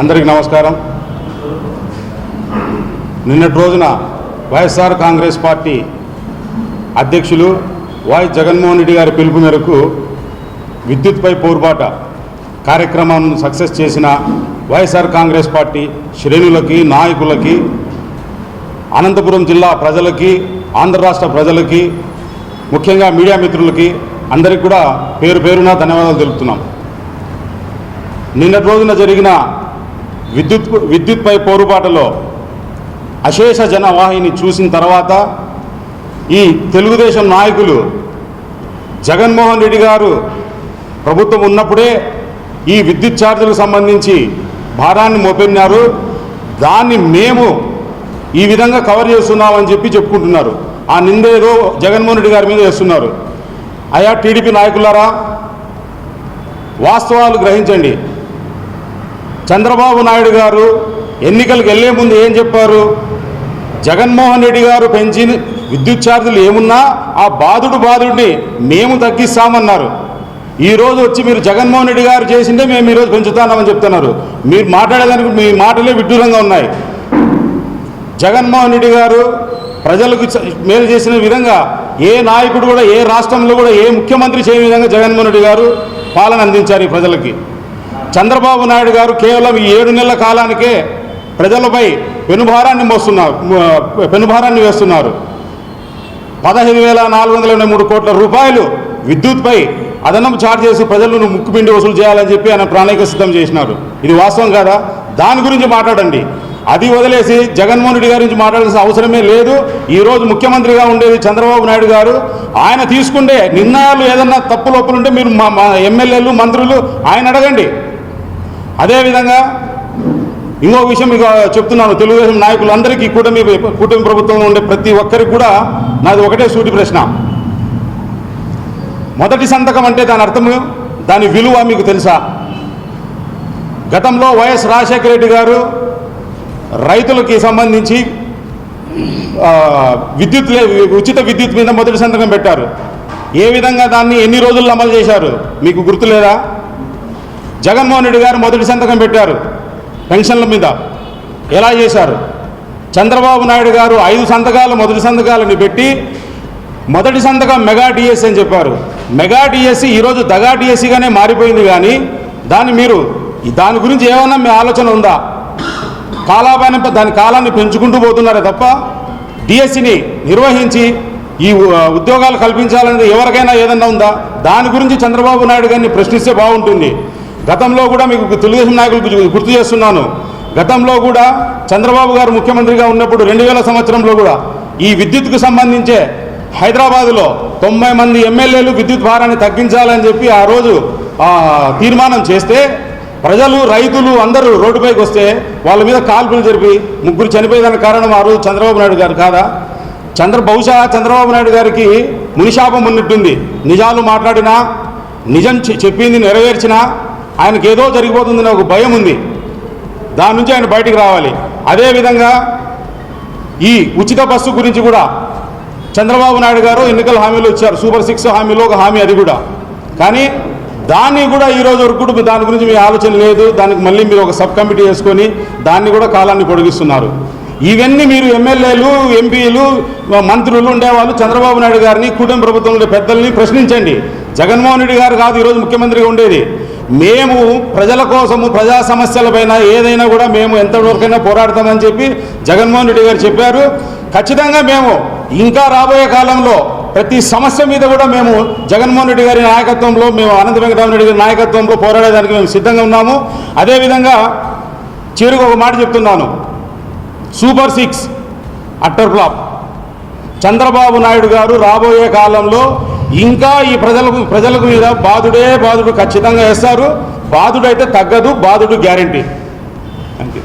అందరికీ నమస్కారం. నిన్నటి రోజున వైఎస్ఆర్ కాంగ్రెస్ పార్టీ అధ్యక్షులు వై జగన్మోహన్ రెడ్డి గారి పిలుపు మేరకు విద్యుత్పై పోరుబాట కార్యక్రమం సక్సెస్ చేసిన వైఎస్ఆర్ కాంగ్రెస్ పార్టీ శ్రేణులకి నాయకులకి అనంతపురం జిల్లా ప్రజలకి ఆంధ్ర రాష్ట్ర ప్రజలకి ముఖ్యంగా మీడియా మిత్రులకి అందరికి కూడా పేరు పేరున ధన్యవాదాలు తెలుపుతున్నాం. నిన్నటి రోజున జరిగిన విద్యుత్ విద్యుత్పై పోరుబాటలో అశేష జనవాహిని చూసిన తర్వాత ఈ తెలుగుదేశం నాయకులు జగన్మోహన్ రెడ్డి గారు ప్రభుత్వం ఉన్నప్పుడే ఈ విద్యుత్ ఛార్జీలకు సంబంధించి భారాన్ని మోపెన్నారు దాన్ని మేము ఈ విధంగా కవర్ చేస్తున్నామని చెప్పి చెప్పుకుంటున్నారు. ఆ నిందేదో జగన్మోహన్ రెడ్డి గారి మీద వేస్తున్నారు అయా టీడీపీ నాయకులారా వాస్తవాలు గ్రహించండి. చంద్రబాబు నాయుడు గారు ఎన్నికలకు వెళ్ళే ముందు ఏం చెప్పారు? జగన్మోహన్ రెడ్డి గారు పెంచిన విద్యుత్ ఛార్జీలు ఏమున్నా ఆ బాధుడు బాధుడిని మేము తగ్గిస్తామన్నారు. ఈ రోజు వచ్చి మీరు జగన్మోహన్ రెడ్డి గారు చేసిందే మేము ఈరోజు పెంచుతామని చెప్తున్నారు. మీరు మాట్లాడేదానికి మీ మాటలే విడ్డూరంగా ఉన్నాయి. జగన్మోహన్ రెడ్డి గారు ప్రజలకు మేలు చేసిన విధంగా ఏ నాయకుడు కూడా ఏ రాష్ట్రంలో కూడా ఏ ముఖ్యమంత్రి చేయని విధంగా జగన్మోహన్ రెడ్డి గారు పాలన అందించారు ఈ ప్రజలకి. చంద్రబాబు నాయుడు గారు కేవలం ఈ ఏడు నెలల కాలానికే ప్రజలపై పెనుభారాన్ని మోస్తున్నారు పెనుభారాన్ని వేస్తున్నారు. పదహైదు వేల నాలుగు వందల ఎనభై మూడు కోట్ల రూపాయలు విద్యుత్పై అదనం ఛార్జ్ చేసి ప్రజలను ముక్కుపిండి వసూలు చేయాలని చెప్పి ఆయన ప్రణాళిక సిద్ధం చేసినారు. ఇది వాస్తవం కాదా? దాని గురించి మాట్లాడండి. అది వదిలేసి జగన్మోహన్ రెడ్డి గారి గురించి మాట్లాడాల్సిన అవసరమే లేదు. ఈ రోజు ముఖ్యమంత్రిగా ఉండేది చంద్రబాబు నాయుడు గారు. ఆయన తీసుకుంటే నిర్ణయాలు ఏదన్నా తప్పు లోపలు ఉంటే మీరు మా మా ఎమ్మెల్యేలు మంత్రులు ఆయన అడగండి. అదేవిధంగా ఇంకో విషయం మీకు చెప్తున్నాను. తెలుగుదేశం నాయకులందరికీ కూటమి కూటమి ప్రభుత్వంలో ఉండే ప్రతి ఒక్కరికి కూడా నాది ఒకటే సూటి ప్రశ్న. మొదటి సంతకం అంటే దాని అర్థం దాని విలువ మీకు తెలుసా? గతంలో వైఎస్ రాజశేఖర రెడ్డి గారు రైతులకి సంబంధించి విద్యుత్ లే- ఉచిత విద్యుత్ మీద మొదటి సంతకం పెట్టారు. ఏ విధంగా దాన్ని ఎన్ని రోజుల్లో అమలు చేశారు? మీకు గుర్తులేదా? జగన్మోహన్ రెడ్డి గారు మొదటి సంతకం పెట్టారు పెన్షన్ల మీద. ఎలా చేశారు? చంద్రబాబు నాయుడు గారు ఐదు సంతకాలు మొదటి సంతకాలని పెట్టి మొదటి సంతకం మెగా డిఎస్సి అని చెప్పారు. మెగా డిఎస్సి ఈరోజు దగా డిఎస్సిగానే మారిపోయింది కానీ దాన్ని మీరు దాని గురించి ఏమన్నా మీ ఆలోచన ఉందా? కాలాపాయన దాని కాలాన్ని పెంచుకుంటూ పోతున్నారే తప్ప డిఎస్సిని నిర్వహించి ఈ ఉద్యోగాలు కల్పించాలనేది ఎవరికైనా ఏదన్నా ఉందా? దాని గురించి చంద్రబాబు నాయుడు గారిని ప్రశ్నిస్తే బాగుంటుంది. గతంలో కూడా మీకు తెలుగుదేశం నాయకులకు గుర్తు చేస్తున్నాను. గతంలో కూడా చంద్రబాబు గారు ముఖ్యమంత్రిగా ఉన్నప్పుడు రెండు వేల సంవత్సరంలో కూడా ఈ విద్యుత్కు సంబంధించే హైదరాబాదులో తొంభై మంది ఎమ్మెల్యేలు విద్యుత్ భారాన్ని తగ్గించాలని చెప్పి ఆ రోజు తీర్మానం చేస్తే ప్రజలు రైతులు అందరూ రోడ్డుపైకి వస్తే వాళ్ళ మీద కాల్పులు జరిపి ముగ్గురు చనిపోయేదానికి కారణం ఆ రోజు చంద్రబాబు నాయుడు గారు కాదా? చంద్ర బహుశా చంద్రబాబు నాయుడు గారికి మునిశాపం ఉన్నట్టుంది. నిజాలు మాట్లాడినా నిజం చెప్పింది నెరవేర్చినా ఆయనకి ఏదో జరిగిపోతుందనే ఒక భయం ఉంది. దాని నుంచి ఆయన బయటికి రావాలి. అదేవిధంగా ఈ ఉచిత బస్సు గురించి కూడా చంద్రబాబు నాయుడు గారు ఎన్నికల హామీలు ఇచ్చారు. సూపర్ సిక్స్ హామీలో ఒక హామీ అది కూడా. కానీ దాన్ని కూడా ఈ రోజు వరకు కూడా దాని గురించి మీ ఆలోచన లేదు. దానికి మళ్ళీ మీరు ఒక సబ్ కమిటీ వేసుకొని దాన్ని కూడా కాలాన్ని పొడిగిస్తున్నారు. ఇవన్నీ మీరు ఎమ్మెల్యేలు ఎంపీలు మంత్రులు ఉండేవాళ్ళు చంద్రబాబు నాయుడు గారిని కుటుంబ ప్రభుత్వంలో పెద్దల్ని ప్రశ్నించండి. జగన్మోహన్ రెడ్డి గారు కాదు ఈరోజు ముఖ్యమంత్రిగా ఉండేది. మేము ప్రజల కోసము ప్రజా సమస్యలపైన ఏదైనా కూడా మేము ఎంతవరకైనా పోరాడతామని చెప్పి జగన్మోహన్ రెడ్డి గారు చెప్పారు. ఖచ్చితంగా మేము ఇంకా రాబోయే కాలంలో ప్రతి సమస్య మీద కూడా మేము జగన్మోహన్ రెడ్డి గారి నాయకత్వంలో మేము అనంత వెంకటరామరెడ్డి గారి నాయకత్వంలో పోరాడేదానికి మేము సిద్ధంగా ఉన్నాము. అదేవిధంగా చివరికి ఒక మాట చెప్తున్నాను. Super six utter flop. Chandrababu Naidu గారు రాబోయే కాలంలో ఇంకా ఈ ప్రజలకు ప్రజలకు మీద బాధుడే బాధుడు ఖచ్చితంగా వేస్తారు. బాధుడైతే తగ్గదు బాధుడు గ్యారంటీ. Thank you